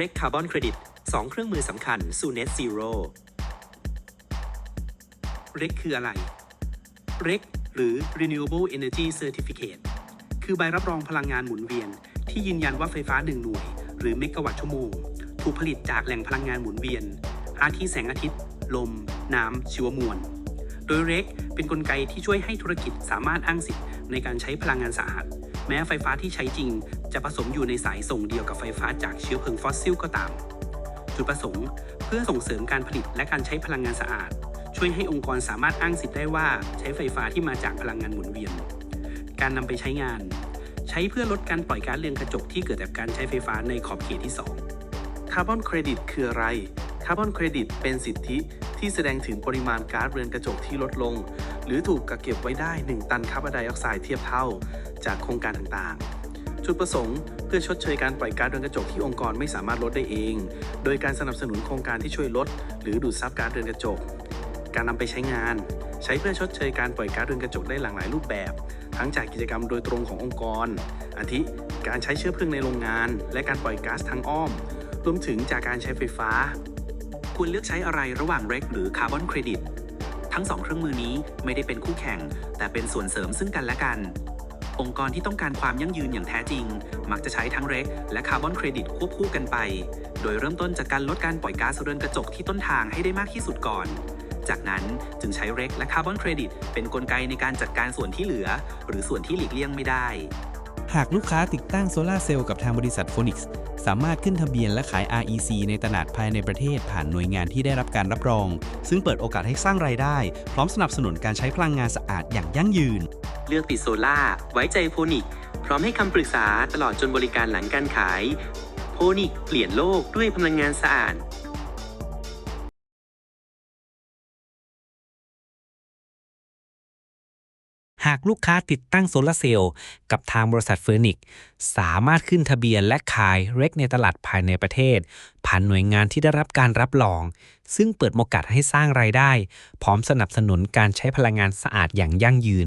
REC Carbon Credit 2 เครื่องมือสำคัญสู่ Net Zero REC คืออะไร REC หรือ Renewable Energy Certificate คือใบรับรองพลังงานหมุนเวียน ที่ยืนยันว่าไฟฟ้า1หน่วย หรือเมกะวัตต์ชั่วโมง ถูกผลิตจากแหล่งพลังงานหมุนเวียน อาทิแสงอาทิตย์ ลม น้ำ ชีวมวล โดย REC เป็นนกลไกที่ช่วยให้ธุรกิจสามารถอ้างสิทธิ์ในการใช้พลังงานสะอาด แม้ไฟฟ้าที่ใช้จริง จะผสมอยู่ในสายส่งเดียวกับไฟฟ้าจากเชื้อเพลิงฟอสซิลก็ตาม จุดประสงค์เพื่อส่งเสริมการผลิตและการใช้พลังงานสะอาด ช่วยให้องค์กรสามารถอ้างสิทธิ์ได้ว่าใช้ไฟฟ้าที่มาจากพลังงานหมุนเวียน การนำไปใช้งาน ใช้เพื่อลดการปล่อยก๊าซเรือนกระจกที่เกิดจากการใช้ไฟฟ้าในขอบเขตที่ 2 คาร์บอนเครดิตคืออะไร คาร์บอนเครดิตเป็นสิทธิที่แสดงถึงปริมาณก๊าซเรือนกระจกที่ลดลง หรือถูกกักเก็บไว้ได้ 1 ตันคาร์บอนไดออกไซด์เทียบเท่า จากโครงการต่างๆ จุดประสงค์เพื่อชดเชยการปล่อยก๊าซเรือนกระจกที่องค์กรไม่สามารถลดได้เอง โดยการสนับสนุนโครงการที่ช่วยลด หรือดูดซับก๊าซเรือนกระจก การนำไปใช้งาน ใช้เพื่อชดเชยการปล่อยก๊าซเรือนกระจกได้หลากหลายรูปแบบ ทั้งจากกิจกรรมโดยตรงขององค์กร อาทิ การใช้เชื้อเพลิงในโรงงาน และการปล่อยก๊าซทางอ้อม รวมถึงจากการใช้ไฟฟ้า ควรเลือกใช้อะไรระหว่าง REC หรือ Carbon Credit ทั้งสองเครื่องมือนี้ไม่ได้เป็นคู่แข่ง แต่เป็นส่วนเสริมซึ่งกันและกัน องค์กรที่ต้องการความยั่งยืนอย่างแท้จริง มักจะใช้ทั้ง REC และ Carbon Credit ควบคู่กันไป โดยเริ่มต้นจากการลดการปล่อยก๊าซเรือนกระจกที่ต้นทางให้ได้มากที่สุดก่อน จากนั้นจึงใช้ REC และ Carbon Credit เป็นนกลไกในการจัดการส่วนที่เหลือ หรือส่วนที่หลีกเลี่ยงไม่ได้ หากลูกค้าติดตั้งโซลาเซลล์กับทางบริษัท Phoenix สามารถขึ้นทะเบียนและขาย REC ในตลาดภายในประเทศผ่านหน่วยงานที่ได้รับการรับรอง ซึ่งเปิดโอกาสให้สร้างรายได้ พร้อมสนับสนุนการใช้พลังงานสะอาดอย่างยั่งยืน เลือกติดโซล่าไว้ใจโพนิกพร้อมให้คำปรึกษาตลอดจนบริการหลังการขาย โพนิกเปลี่ยนโลกด้วยพลังงานสะอาดหากลูกค้าติดตั้งโซลาเซลล์กับทางบริษัทเฟอร์นิกสามารถขึ้นทะเบียนและขายเร็กในตลาดภายในประเทศ ผ่านหน่วยงานที่ได้รับการรับรอง ซึ่งเปิดโอกาสให้สร้างรายได้ พร้อมสนับสนุนการใช้พลังงานสะอาดอย่างยั่งยืน